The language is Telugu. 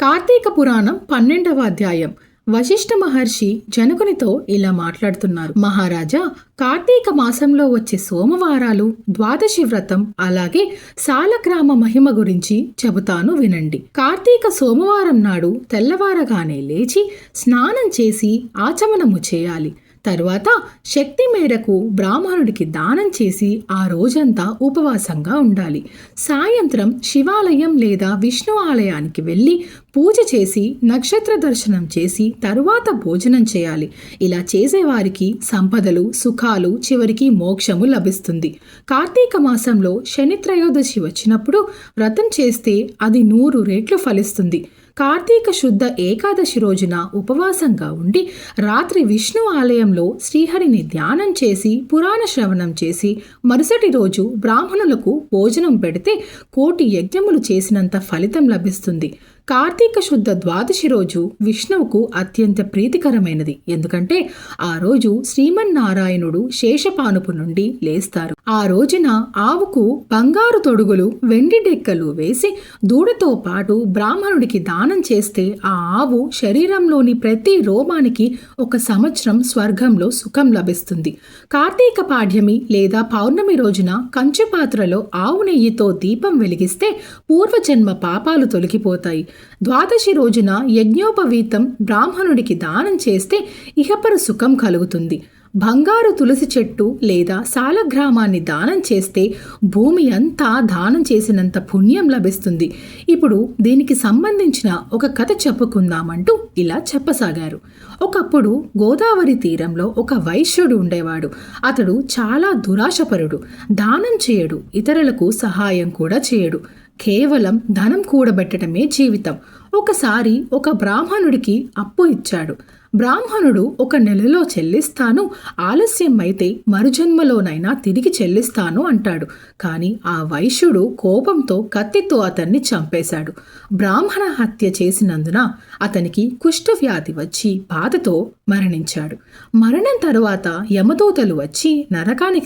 కార్తీక పురాణం పన్నెండవ అధ్యాయం. వశిష్ఠ మహర్షి జనకునితో ఇలా మాట్లాడుతున్నారు. మహారాజా కార్తీక మాసంలో వచ్చే సోమవారాలు ద్వాదశి వ్రతం అలాగే సాలగ్రామ మహిమ గురించి చెబుతాను వినండి. కార్తీక సోమవారం నాడు తెల్లవారగానే లేచి స్నానం చేసి ఆచమనము చేయాలి. తరువాత శక్తి మేరకు బ్రాహ్మణుడికి దానం చేసి ఆ రోజంతా ఉపవాసంగా ఉండాలి. సాయంత్రం శివాలయం లేదా విష్ణు ఆలయానికి వెళ్ళి పూజ చేసి నక్షత్ర దర్శనం చేసి తరువాత భోజనం చేయాలి. ఇలా చేసేవారికి సంపదలు సుఖాలు చివరికి మోక్షము లభిస్తుంది. కార్తీక మాసంలో శనిత్రయోదశి వచ్చినప్పుడు వ్రతం చేస్తే అది నూరు రేట్లు ఫలిస్తుంది. కార్తీక శుద్ధ ఏకాదశి రోజున ఉపవాసంగా ఉండి రాత్రి విష్ణు ఆలయం సమయంలో శ్రీహరిని ధ్యానం చేసి పురాణ శ్రవణం చేసి మరుసటి రోజు బ్రాహ్మణులకు భోజనం పెడితే కోటి యజ్ఞములు చేసినంత ఫలితం లభిస్తుంది. కార్తీక శుద్ధ ద్వాదశి రోజు విష్ణువుకు అత్యంత ప్రీతికరమైనది. ఎందుకంటే ఆ రోజు శ్రీమన్నారాయణుడు శేషపానుపు నుండి లేస్తారు. ఆ రోజున ఆవుకు బంగారు తొడుగులు వెండి డెక్కలు వేసి దూడతో పాటు బ్రాహ్మణుడికి దానం చేస్తే ఆ ఆవు శరీరంలోని ప్రతి రోమానికి ఒక సంవత్సరం స్వర్గంలో సుఖం లభిస్తుంది. కార్తీక పాడ్యమి లేదా పౌర్ణమి రోజున కంచు పాత్రలో ఆవు నెయ్యితో దీపం వెలిగిస్తే పూర్వజన్మ పాపాలు తొలగిపోతాయి. ద్వాదశి రోజున యజ్ఞోపవీతం బ్రాహ్మణుడికి దానం చేస్తే ఇహపర సుఖం కలుగుతుంది. బంగారు తులసి చెట్టు లేదా సాలగ్రామాన్ని దానం చేస్తే భూమి అంతా దానం చేసినంత పుణ్యం లభిస్తుంది. ఇప్పుడు దీనికి సంబంధించిన ఒక కథ చెప్పుకుందామంటూ ఇలా చెప్పసాగారు. ఒకప్పుడు గోదావరి తీరంలో ఒక వైశ్యుడు ఉండేవాడు. అతడు చాలా దురాశపరుడు. దానం చేయడు. ఇతరులకు సహాయం కూడా చేయడు. కేవలం ధనం కూడబెట్టడమే జీవితం. ఒకసారి ఒక బ్రాహ్మణుడికి అప్పు ఇచ్చాడు. బ్రాహ్మణుడు ఒక నెలలో చెల్లిస్తాను ఆలస్యం అయితే మరుజన్మలోనైనా తిరిగి చెల్లిస్తాను అంటాడు. కానీ ఆ వైశ్యుడు కోపంతో కత్తితో అతన్ని చంపేశాడు. బ్రాహ్మణ హత్య చేసినందున అతనికి కుష్ఠవ్యాధి వచ్చి బాధతో మరణించాడు. మరణం తరువాత యమదూతలు వచ్చి నరకానికి